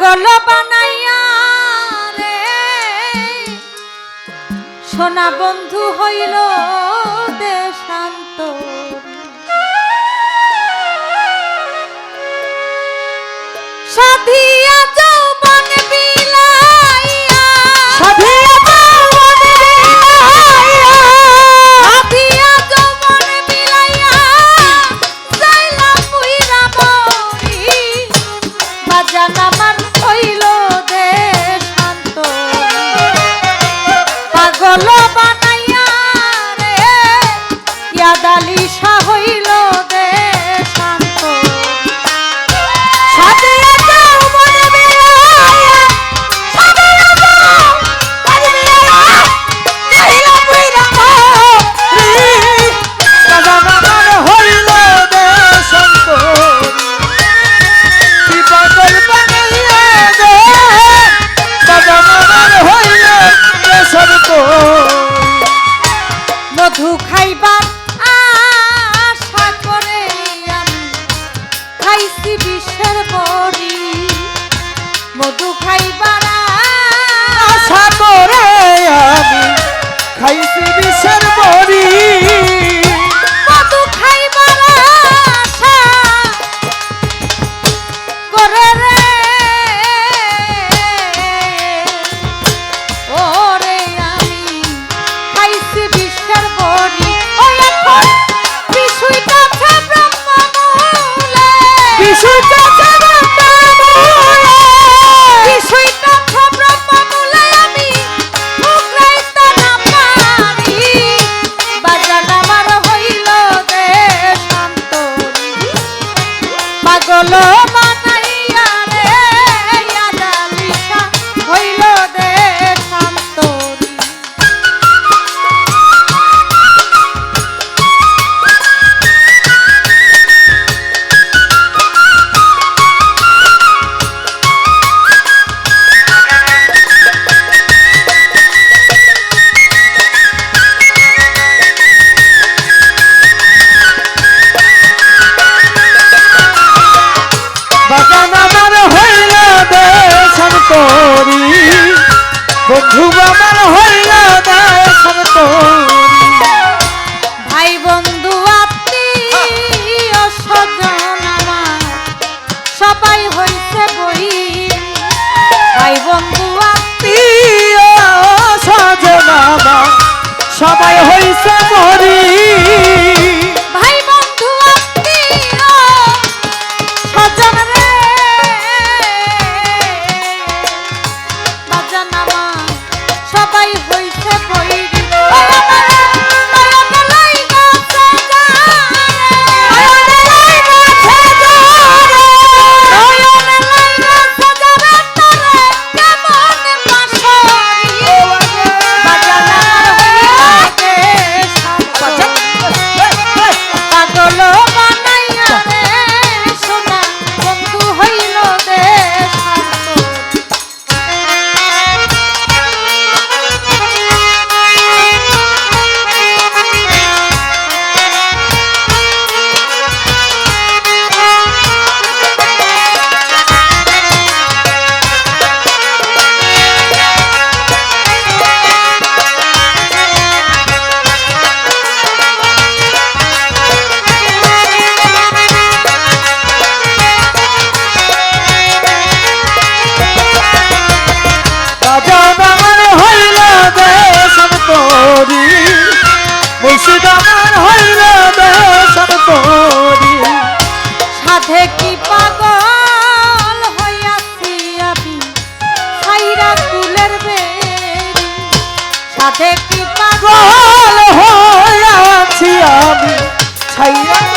পাগল বানাইয়া রে। সোনা বন্ধু হইল দেশান্ত। সাধিয়া Lord, খাইবা না আশা করে খাইছি বিষের মরি ভালো তোরি বন্ধু বাবার হইল দাসর তোরি ভাই বন্ধু, আপনি স্বজন আমার, সবাই হইছে বই ভাই বন্ধু, আপনি স্বজন আমার, সবাই হইছে মরি সাথে কি পাগল হয়ে আছি আমি? ছাইয়া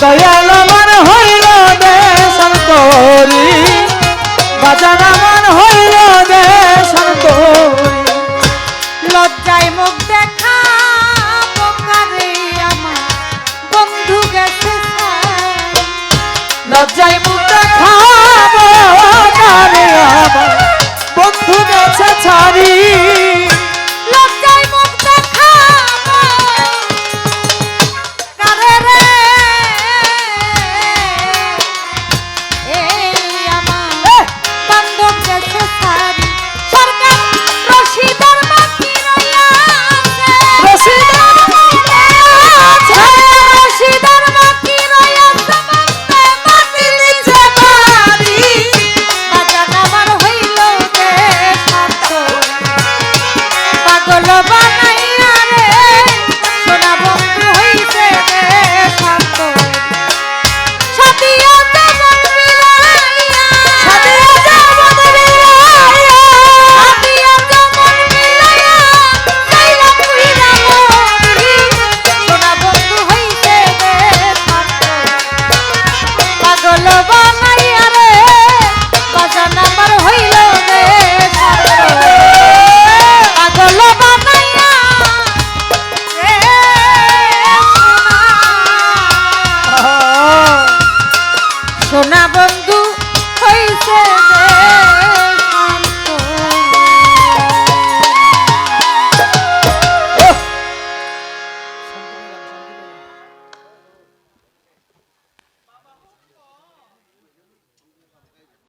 Estoy